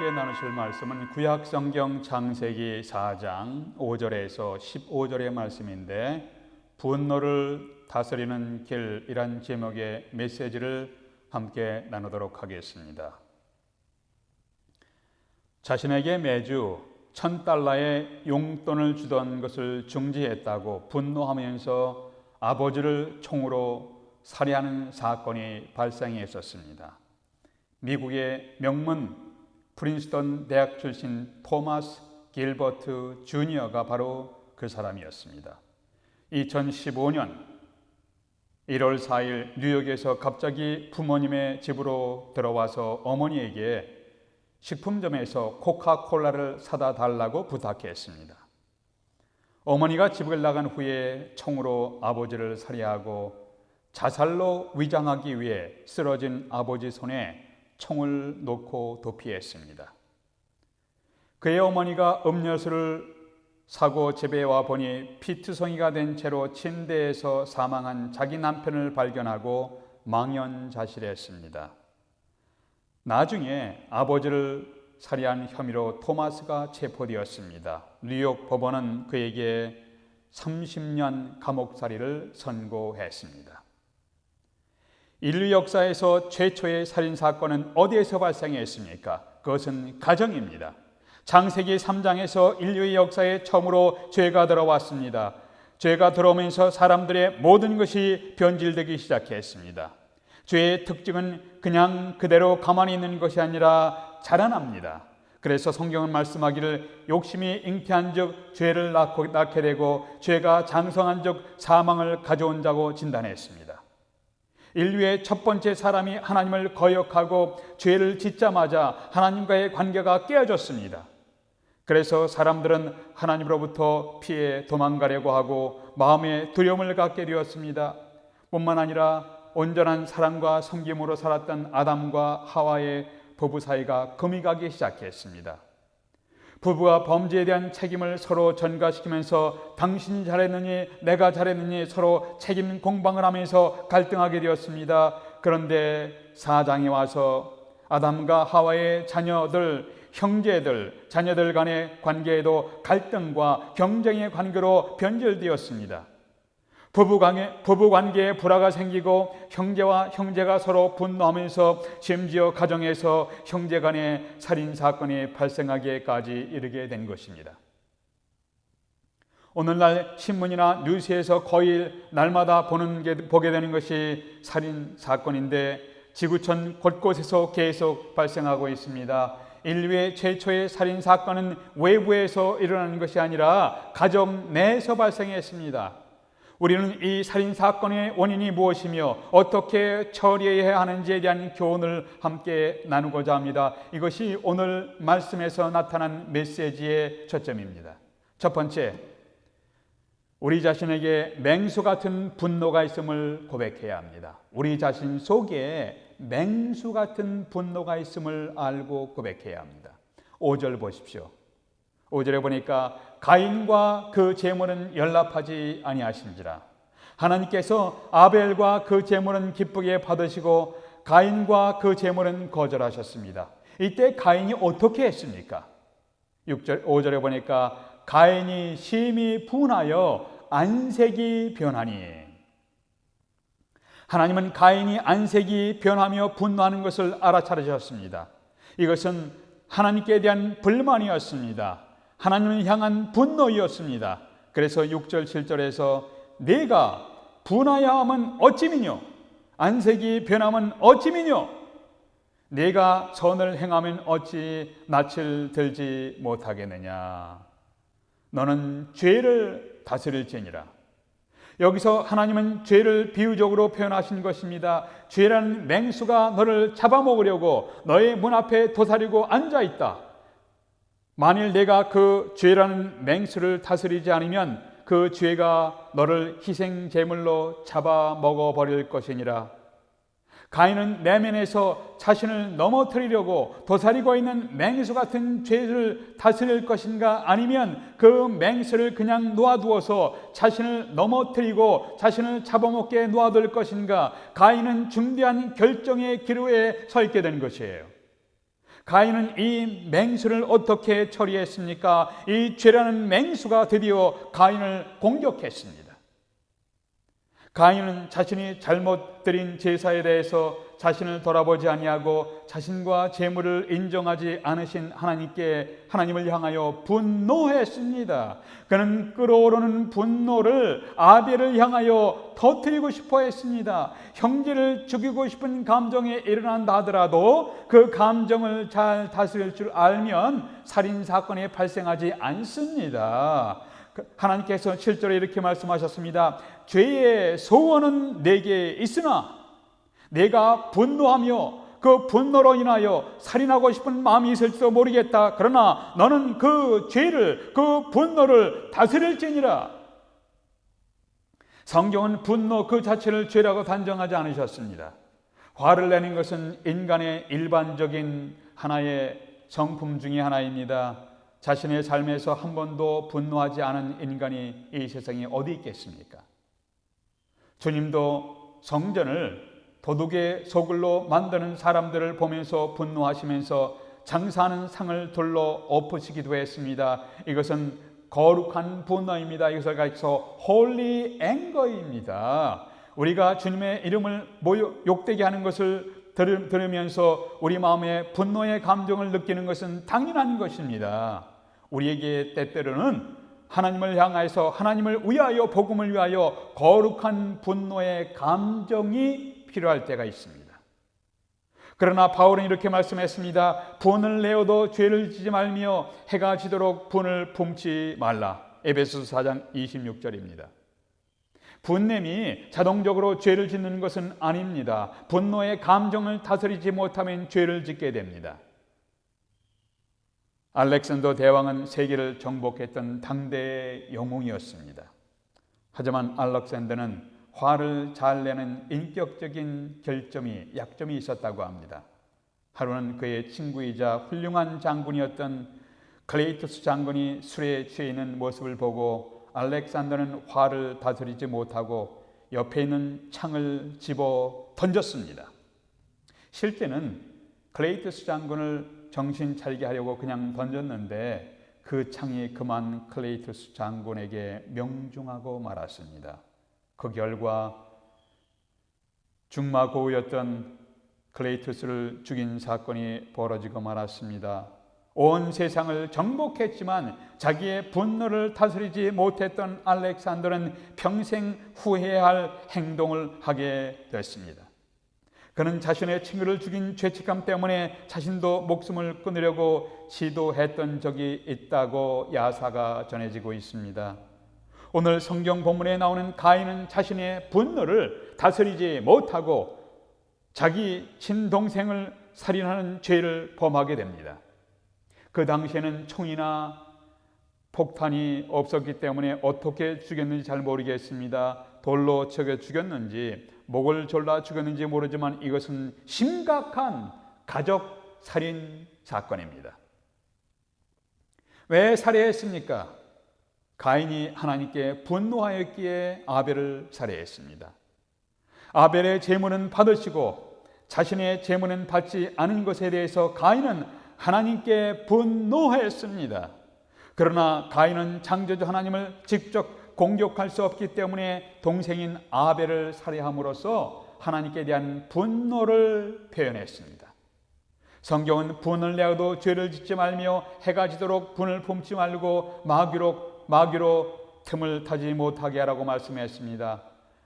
함께 나누실 말씀은 구약 성경 창세기 4장 5절에서 15절의 말씀인데 분노를 다스리는 길이란 제목의 메시지를 함께 나누도록 하겠습니다. 자신에게 매주 천 달러의 용돈을 주던 것을 중지했다고 분노하면서 아버지를 총으로 살해하는 사건이 발생했었습니다. 미국의 명문 프린스턴 대학 출신 토마스 길버트 주니어가 바로 그 사람이었습니다. 2015년 1월 4일 뉴욕에서 갑자기 부모님의 집으로 들어와서 어머니에게 식품점에서 코카콜라를 사다 달라고 부탁했습니다. 어머니가 집을 나간 후에 총으로 아버지를 살해하고 자살로 위장하기 위해 쓰러진 아버지 손에 총을 놓고 도피했습니다. 그의 어머니가 음료수를 사고 집에 와 보니 피투성이가 된 채로 침대에서 사망한 자기 남편을 발견하고 망연자실했습니다. 나중에 아버지를 살해한 혐의로 토마스가 체포되었습니다. 뉴욕 법원은 그에게 30년 감옥살이를 선고했습니다. 인류 역사에서 최초의 살인 사건은 어디에서 발생했습니까? 그것은 가정입니다. 장세기 3장에서 인류의 역사에 처음으로 죄가 들어왔습니다. 죄가 들어오면서 사람들의 모든 것이 변질되기 시작했습니다. 죄의 특징은 그냥 그대로 가만히 있는 것이 아니라 자라납니다. 그래서 성경은 말씀하기를 욕심이 잉태한 적 죄를 낳게 되고 죄가 장성한 적 사망을 가져온다고 진단했습니다. 인류의 첫 번째 사람이 하나님을 거역하고 죄를 짓자마자 하나님과의 관계가 깨어졌습니다. 그래서 사람들은 하나님으로부터 피해 도망가려고 하고 마음에 두려움을 갖게 되었습니다. 뿐만 아니라 온전한 사랑과 섬김으로 살았던 아담과 하와의 부부 사이가 금이 가기 시작했습니다. 부부가 범죄에 대한 책임을 서로 전가시키면서 당신이 잘했느니 내가 잘했느니 서로 책임 공방을 하면서 갈등하게 되었습니다. 그런데 사장에 와서 아담과 하와의 자녀들, 형제들, 자녀들 간의 관계에도 갈등과 경쟁의 관계로 변질되었습니다. 부부관계, 부부관계에 불화가 생기고 형제와 형제가 서로 분노하면서 심지어 가정에서 형제 간의 살인 사건이 발생하기까지 이르게 된 것입니다. 오늘날 신문이나 뉴스에서 거의 날마다 보는 게, 보게 되는 것이 살인 사건인데 지구촌 곳곳에서 계속 발생하고 있습니다. 인류의 최초의 살인 사건은 외부에서 일어나는 것이 아니라 가정 내에서 발생했습니다. 우리는 이 살인 사건의 원인이 무엇이며 어떻게 처리해야 하는지에 대한 교훈을 함께 나누고자 합니다. 이것이 오늘 말씀에서 나타난 메시지의 초점입니다. 첫 번째, 우리 자신에게 맹수 같은 분노가 있음을 고백해야 합니다. 우리 자신 속에 맹수 같은 분노가 있음을 알고 고백해야 합니다. 5절 보십시오. 5절에 보니까 가인과 그 제물은 연락하지 아니하신지라 하나님께서 아벨과 그 제물은 기쁘게 받으시고 가인과 그 제물은 거절하셨습니다. 이때 가인이 어떻게 했습니까? 6절 5절에 보니까 가인이 심히 분하여 안색이 변하니 하나님은 가인이 안색이 변하며 분노하는 것을 알아차리셨습니다. 이것은 하나님께 대한 불만이었습니다. 하나님을 향한 분노였습니다. 그래서 6절 7절에서 내가 분하여 함은 어찌미뇨 안색이 변함은 어찌미뇨 내가 선을 행하면 어찌 낯을 들지 못하겠느냐 너는 죄를 다스릴지니라 여기서 하나님은 죄를 비유적으로 표현하신 것입니다. 죄라는 맹수가 너를 잡아먹으려고 너의 문 앞에 도사리고 앉아 있다. 만일 내가 그 죄라는 맹수를 다스리지 않으면 그 죄가 너를 희생 제물로 잡아 먹어 버릴 것이니라. 가인은 내면에서 자신을 넘어뜨리려고 도사리고 있는 맹수 같은 죄를 다스릴 것인가 아니면 그 맹수를 그냥 놓아두어서 자신을 넘어뜨리고 자신을 잡아먹게 놓아둘 것인가 가인은 중대한 결정의 기로에 서 있게 된 것이에요. 가인은 이 맹수를 어떻게 처리했습니까? 이 죄라는 맹수가 드디어 가인을 공격했습니다. 가인은 자신이 잘못 드린 제사에 대해서 자신을 돌아보지 아니하고 자신과 재물을 인정하지 않으신 하나님께 하나님을 향하여 분노했습니다. 그는 끓어오르는 분노를 아벨을 향하여 터뜨리고 싶어 했습니다. 형제를 죽이고 싶은 감정에 일어난다 하더라도 그 감정을 잘 다스릴 줄 알면 살인 사건이 발생하지 않습니다. 하나님께서 실제로 이렇게 말씀하셨습니다. 죄의 소원은 내게 있으나 내가 분노하며 그 분노로 인하여 살인하고 싶은 마음이 있을지도 모르겠다. 그러나 너는 그 죄를, 그 분노를 다스릴지니라. 성경은 분노 그 자체를 죄라고 단정하지 않으셨습니다. 화를 내는 것은 인간의 일반적인 하나의 성품 중의 하나입니다. 자신의 삶에서 한 번도 분노하지 않은 인간이 이 세상에 어디 있겠습니까? 주님도 성전을 도둑의 소굴로 만드는 사람들을 보면서 분노하시면서 장사하는 상을 둘러 엎으시기도 했습니다. 이것은 거룩한 분노입니다. 이것을 가리켜 홀리 앵거입니다. 우리가 주님의 이름을 욕되게 하는 것을 들으면서 우리 마음에 분노의 감정을 느끼는 것은 당연한 것입니다. 우리에게 때때로는 하나님을 향하여서 하나님을 위하여 복음을 위하여 거룩한 분노의 감정이 필요할 때가 있습니다. 그러나 바울은 이렇게 말씀했습니다. 분을 내어도 죄를 지지 말며 해가 지도록 분을 품지 말라. 에베소서 4장 26절입니다. 분냄이 자동적으로 죄를 짓는 것은 아닙니다. 분노의 감정을 다스리지 못하면 죄를 짓게 됩니다. 알렉산더 대왕은 세계를 정복했던 당대의 영웅이었습니다. 하지만 알렉산더는 화를 잘 내는 인격적인 결점이 약점이 있었다고 합니다. 하루는 그의 친구이자 훌륭한 장군이었던 클레이투스 장군이 술에 취해 있는 모습을 보고 알렉산더는 화를 다스리지 못하고 옆에 있는 창을 집어 던졌습니다. 실제는 클레이투스 장군을 정신 차리게 하려고 그냥 던졌는데 그 창이 그만 클레이투스 장군에게 명중하고 말았습니다. 그 결과 중마고우였던 클레이투스를 죽인 사건이 벌어지고 말았습니다. 온 세상을 정복했지만 자기의 분노를 다스리지 못했던 알렉산더는 평생 후회할 행동을 하게 됐습니다. 그는 자신의 친구를 죽인 죄책감 때문에 자신도 목숨을 끊으려고 시도했던 적이 있다고 야사가 전해지고 있습니다. 오늘 성경 본문에 나오는 가인은 자신의 분노를 다스리지 못하고 자기 친동생을 살인하는 죄를 범하게 됩니다. 그 당시에는 총이나 폭탄이 없었기 때문에 어떻게 죽였는지 잘 모르겠습니다. 돌로 쳐겨 죽였는지 목을 졸라 죽였는지 모르지만 이것은 심각한 가족 살인 사건입니다. 왜 살해했습니까? 가인이 하나님께 분노하였기에 아벨을 살해했습니다. 아벨의 제물은 받으시고 자신의 제물은 받지 않은 것에 대해서 가인은 하나님께 분노했습니다. 그러나 가인은 창조주 하나님을 직접 공격할 수 없기 때문에 동생인 아벨을 살해함으로써 하나님께 대한 분노를 표현했습니다. 성경은 분을 내어도 죄를 짓지 말며 해가 지도록 분을 품지 말고 마귀로 마귀로 틈을 타지 못하게 하라고 말씀했습니다.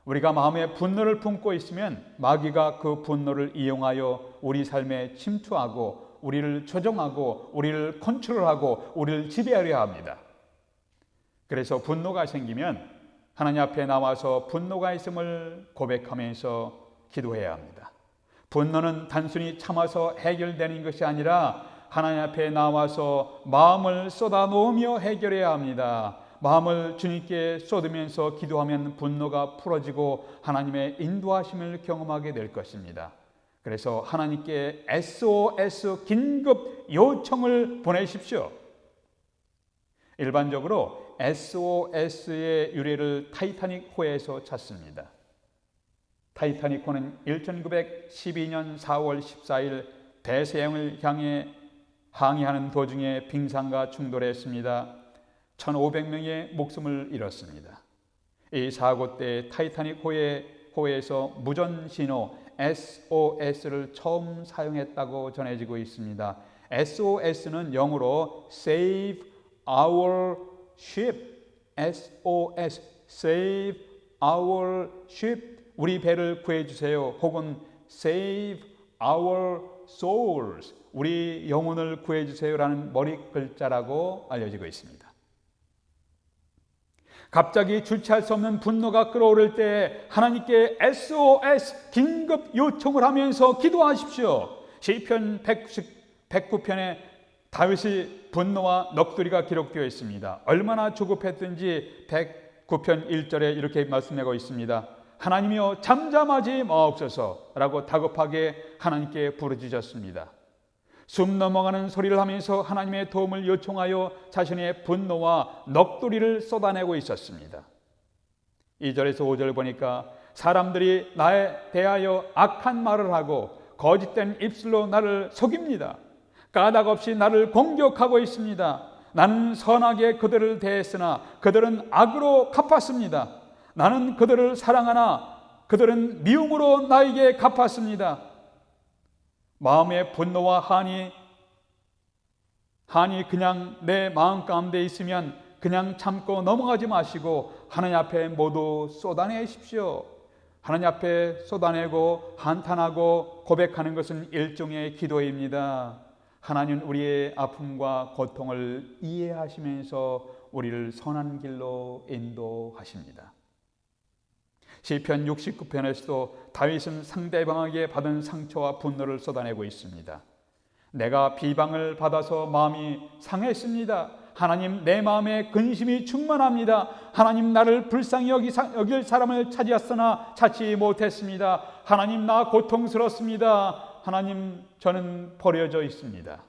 우리가 마음에 분노를 품고 있으면 마귀가 그 분노를 이용하여 우리 삶에 침투하고 우리를 조종하고 우리를 컨트롤하고 우리를 지배하려 합니다. 그래서 분노가 생기면 하나님 앞에 나와서 분노가 있음을 고백하면서 기도해야 합니다. 분노는 단순히 참아서 해결되는 것이 아니라 하나님 앞에 나와서 마음을 쏟아 놓으며 해결해야 합니다. 마음을 주님께 쏟으면서 기도하면 분노가 풀어지고 하나님의 인도하심을 경험하게 될 것입니다. 그래서 하나님께 SOS 긴급 요청을 보내십시오. 일반적으로 SOS의 유래를 타이타닉 호에서 찾습니다. 타이타닉 호는 1912년 4월 14일 대서양을 향해 항해하는 도중에 빙산과 충돌했습니다. 1,500명의 목숨을 잃었습니다. 이 사고 때 타이타닉 호에, 호에서 무전 신호 SOS를 처음 사용했다고 전해지고 있습니다. SOS는 영어로 Save Our Ship, SOS, Save Our Ship, 우리 배를 구해주세요. 혹은 Save Our Souls, 우리 영혼을 구해주세요라는 머리 글자라고 알려지고 있습니다. 갑자기 주체할 수 없는 분노가 끌어오를 때 하나님께 SOS 긴급 요청을 하면서 기도하십시오. 시편 109편에 다윗이 분노와 넋두리가 기록되어 있습니다. 얼마나 조급했든지 109편 1절에 이렇게 말씀하고 있습니다. 하나님이여 잠잠하지 마옵소서라고 다급하게 하나님께 부르짖었습니다. 숨 넘어가는 소리를 하면서 하나님의 도움을 요청하여 자신의 분노와 넋두리를 쏟아내고 있었습니다. 2절에서 5절 보니까 사람들이 나에 대하여 악한 말을 하고 거짓된 입술로 나를 속입니다. 까닭 없이 나를 공격하고 있습니다. 나는 선하게 그들을 대했으나 그들은 악으로 갚았습니다. 나는 그들을 사랑하나 그들은 미움으로 나에게 갚았습니다. 마음의 분노와 한이 한이 그냥 내 마음 가운데 있으면 그냥 참고 넘어가지 마시고 하나님 앞에 모두 쏟아내십시오. 하나님 앞에 쏟아내고 한탄하고 고백하는 것은 일종의 기도입니다. 하나님 우리의 아픔과 고통을 이해하시면서 우리를 선한 길로 인도하십니다. 시편 69편에서도 다윗은 상대방에게 받은 상처와 분노를 쏟아내고 있습니다. 내가 비방을 받아서 마음이 상했습니다. 하나님 내 마음에 근심이 충만합니다. 하나님 나를 불쌍히 여길 사람을 찾았으나 찾지 못했습니다. 하나님 나 고통스럽습니다. 하나님 저는 버려져 있습니다.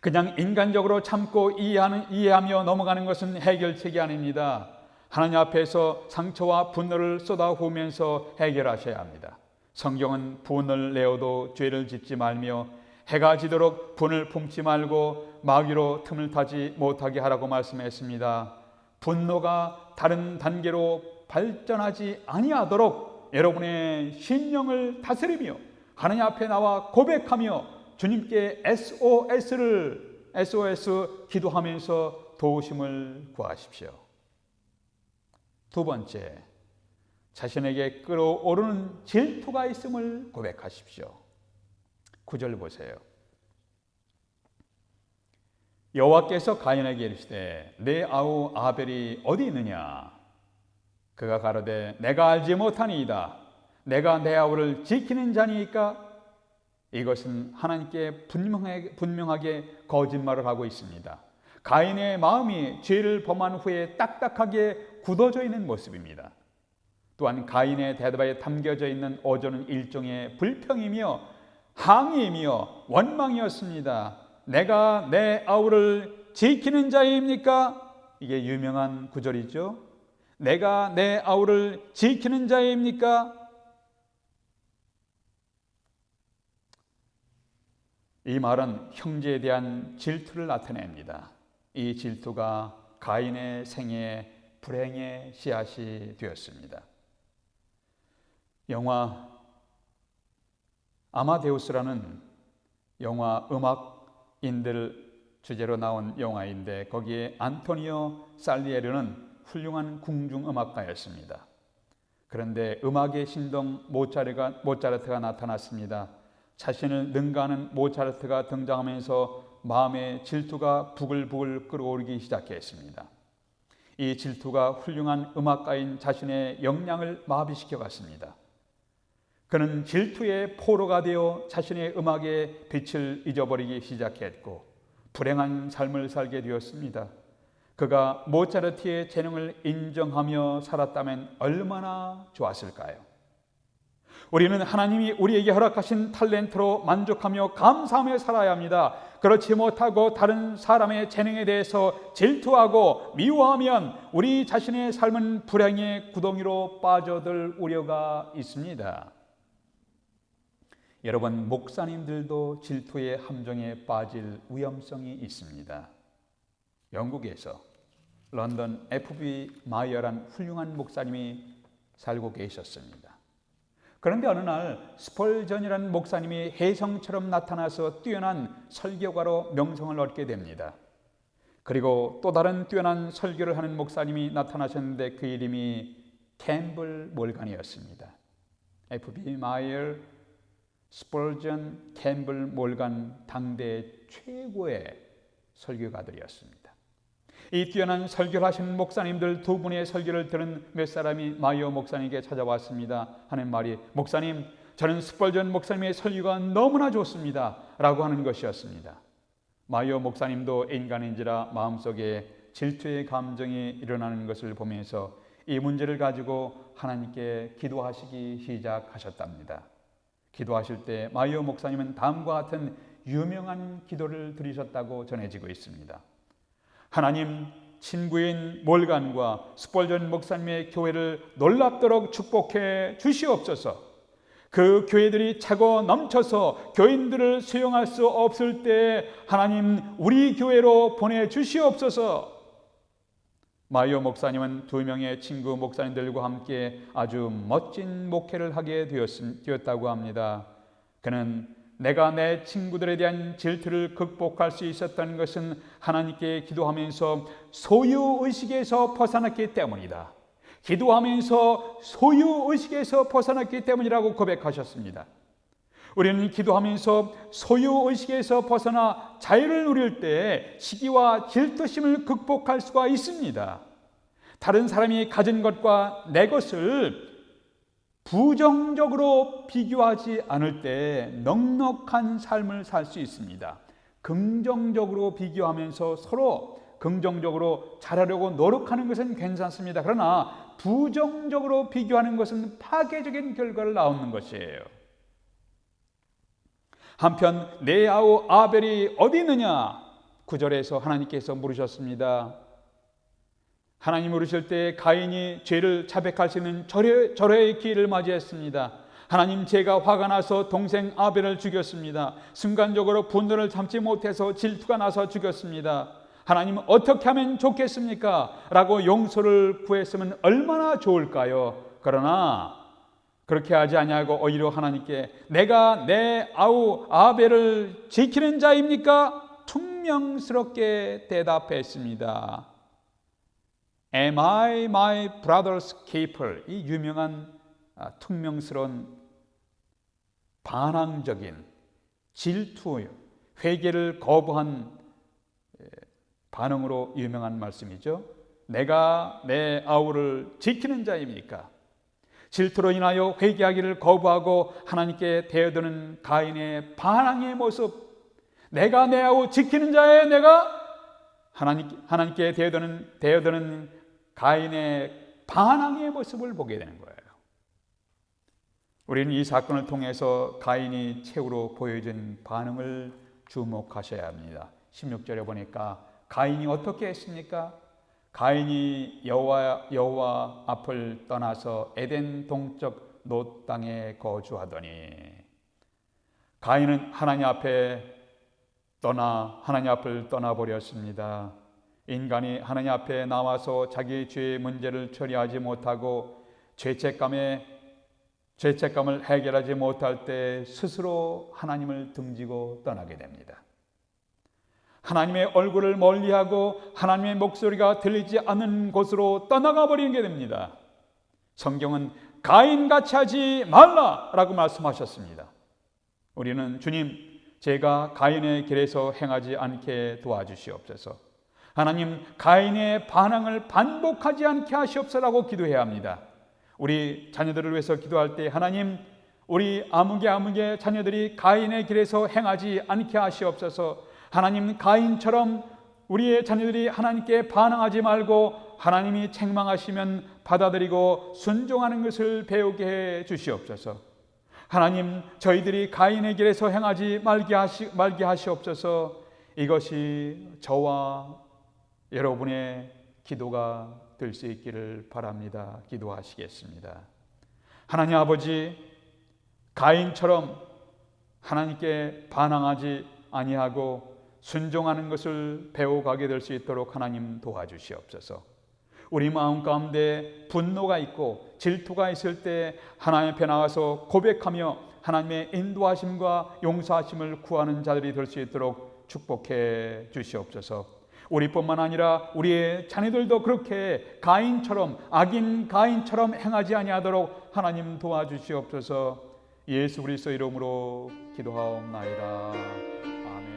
그냥 인간적으로 참고 이해하는, 이해하며 넘어가는 것은 해결책이 아닙니다. 하나님 앞에서 상처와 분노를 쏟아부으면서 해결하셔야 합니다. 성경은 분을 내어도 죄를 짓지 말며 해가 지도록 분을 품지 말고 마귀로 틈을 타지 못하게 하라고 말씀했습니다. 분노가 다른 단계로 발전하지 아니하도록 여러분의 심령을 다스리며 하나님 앞에 나와 고백하며 주님께 SOS를 SOS 기도하면서 도우심을 구하십시오. 두 번째, 자신에게 끌어오르는 질투가 있음을 고백하십시오. 구절 보세요. 여호와께서 가인에게 이르시되 내 아우 아벨이 어디 있느냐? 그가 가로되 내가 알지 못하니이다. 내가 내 아우를 지키는 자니까 이것은 하나님께 분명하게, 분명하게 거짓말을 하고 있습니다. 가인의 마음이 죄를 범한 후에 딱딱하게 굳어져 있는 모습입니다. 또한 가인의 대답에 담겨져 있는 어조는 일종의 불평이며 항의이며 원망이었습니다. 내가 내 아우를 지키는 자입니까? 이게 유명한 구절이죠. 내가 내 아우를 지키는 자입니까? 이 말은 형제에 대한 질투를 나타냅니다. 이 질투가 가인의 생애에 불행의 씨앗이 되었습니다. 영화 아마데우스라는 영화 음악인들 주제로 나온 영화인데 거기에 안토니오 살리에르는 훌륭한 궁중 음악가였습니다. 그런데 음악의 신동 모차르가, 모차르트가 나타났습니다. 자신을 능가하는 모차르트가 등장하면서 마음의 질투가 부글부글 끓어오르기 시작했습니다. 이 질투가 훌륭한 음악가인 자신의 역량을 마비시켜 갔습니다. 그는 질투의 포로가 되어 자신의 음악의 빛을 잊어버리기 시작했고 불행한 삶을 살게 되었습니다. 그가 모차르트의 재능을 인정하며 살았다면 얼마나 좋았을까요? 우리는 하나님이 우리에게 허락하신 탤런트로 만족하며 감사하며 살아야 합니다. 그렇지 못하고 다른 사람의 재능에 대해서 질투하고 미워하면 우리 자신의 삶은 불행의 구덩이로 빠져들 우려가 있습니다. 여러분 목사님들도 질투의 함정에 빠질 위험성이 있습니다. 영국에서 런던 FB 마이어란 훌륭한 목사님이 살고 계셨습니다. 그런데 어느 날 스펄전이라는 목사님이 혜성처럼 나타나서 뛰어난 설교가로 명성을 얻게 됩니다. 그리고 또 다른 뛰어난 설교를 하는 목사님이 나타나셨는데 그 이름이 캠블 몰간이었습니다. FB 마이어, 스펄전, 캠블 몰간 당대 최고의 설교가들이었습니다. 이 뛰어난 설교를 하시는 목사님들 두 분의 설교를 들은 몇 사람이 마이어 목사님께 찾아왔습니다. 하는 말이 목사님 저는 스펄전 목사님의 설교가 너무나 좋습니다. 라고 하는 것이었습니다. 마이어 목사님도 인간인지라 마음속에 질투의 감정이 일어나는 것을 보면서 이 문제를 가지고 하나님께 기도하시기 시작하셨답니다. 기도하실 때 마이어 목사님은 다음과 같은 유명한 기도를 드리셨다고 전해지고 있습니다. 하나님 친구인 몰간과 스폴전 목사님의 교회를 놀랍도록 축복해 주시옵소서. 그 교회들이 차고 넘쳐서 교인들을 수용할 수 없을 때 하나님 우리 교회로 보내 주시옵소서. 마이오 목사님은 두 명의 친구 목사님들과 함께 아주 멋진 목회를 하게 되었 다고 합니다. 그는 내가 내 친구들에 대한 질투를 극복할 수 있었던 것은 하나님께 기도하면서 소유 의식에서 벗어났기 때문이다. 기도하면서 소유 의식에서 벗어났기 때문이라고 고백하셨습니다. 우리는 기도하면서 소유 의식에서 벗어나 자유를 누릴 때 시기와 질투심을 극복할 수가 있습니다. 다른 사람이 가진 것과 내 것을 부정적으로 비교하지 않을 때 넉넉한 삶을 살 수 있습니다. 긍정적으로 비교하면서 서로 긍정적으로 잘하려고 노력하는 것은 괜찮습니다. 그러나 부정적으로 비교하는 것은 파괴적인 결과를 낳는 것이에요. 한편 내 아우 아벨이 어디 있느냐? 구절에서 하나님께서 물으셨습니다. 하나님 물으실 때 가인이 죄를 있는 절의, 절의 기회를 맞이했습니다. 하나님 제가 화가 나서 동생 아벨을 죽였습니다. 순간적으로 분노를 참지 못해서 질투가 나서 죽였습니다. 하나님 어떻게 하면 좋겠습니까? 라고 용서를 구했으면 얼마나 좋을까요? 그러나 그렇게 하지 아니하고 오히려 하나님께 내가 내 아우 아벨을 지키는 자입니까? 퉁명스럽게 대답했습니다. Am I my brother's keeper? 이 유명한 아, 퉁명스러운 반항적인 질투, 회개를 거부한 반응으로 유명한 말씀이죠. 내가 내 아우를 지키는 자입니까? 질투로 인하여 회개하기를 거부하고 하나님께 대어드는 가인의 반항의 모습. 내가 내 아우 지키는 자에 내가 하나님, 하나님께 대어드는, 대어드는 가인의 반항의 모습을 보게 되는 거예요. 우리는 이 사건을 통해서 가인이 최후로 보여준 반응을 주목하셔야 합니다. 16절에 보니까 가인이 어떻게 했습니까? 가인이 여호와 여호와 앞을 떠나서 에덴 동쪽 노 땅에 거주하더니 가인은 하나님 앞에 떠나 하나님 앞을 떠나 버렸습니다. 인간이 하나님 앞에 나와서 자기 죄의 문제를 처리하지 못하고 죄책감에 죄책감을 해결하지 못할 때 스스로 하나님을 등지고 떠나게 됩니다. 하나님의 얼굴을 멀리하고 하나님의 목소리가 들리지 않는 곳으로 떠나가 버리게 됩니다. 성경은 가인같이 하지 말라라고 말씀하셨습니다. 우리는 주님, 제가 가인의 길에서 행하지 않게 도와주시옵소서. 하나님 가인의 반항을 반복하지 않게 하시옵소라고 기도해야 합니다. 우리 자녀들을 위해서 기도할 때 하나님 우리 아무개 아무개 자녀들이 가인의 길에서 행하지 않게 하시옵소서. 하나님 가인처럼 우리의 자녀들이 하나님께 반항하지 말고 하나님이 책망하시면 받아들이고 순종하는 것을 배우게 해 주시옵소서. 하나님 저희들이 가인의 길에서 행하지 말게 하시 말게 하시옵소서. 이것이 저와 여러분의 기도가 될 수 있기를 바랍니다. 기도하시겠습니다. 하나님 아버지, 가인처럼 하나님께 반항하지 아니하고 순종하는 것을 배워가게 될 수 있도록 하나님 도와주시옵소서. 우리 마음 가운데 분노가 있고 질투가 있을 때 하나님 앞에 나가서 고백하며 하나님의 인도하심과 용서하심을 구하는 자들이 될 수 있도록 축복해 주시옵소서. 우리뿐만 아니라 우리의 자녀들도 그렇게 가인처럼 악인 가인처럼 행하지 아니하도록 하나님 도와주시옵소서. 예수 그리스도 이름으로 기도하옵나이다. 아멘.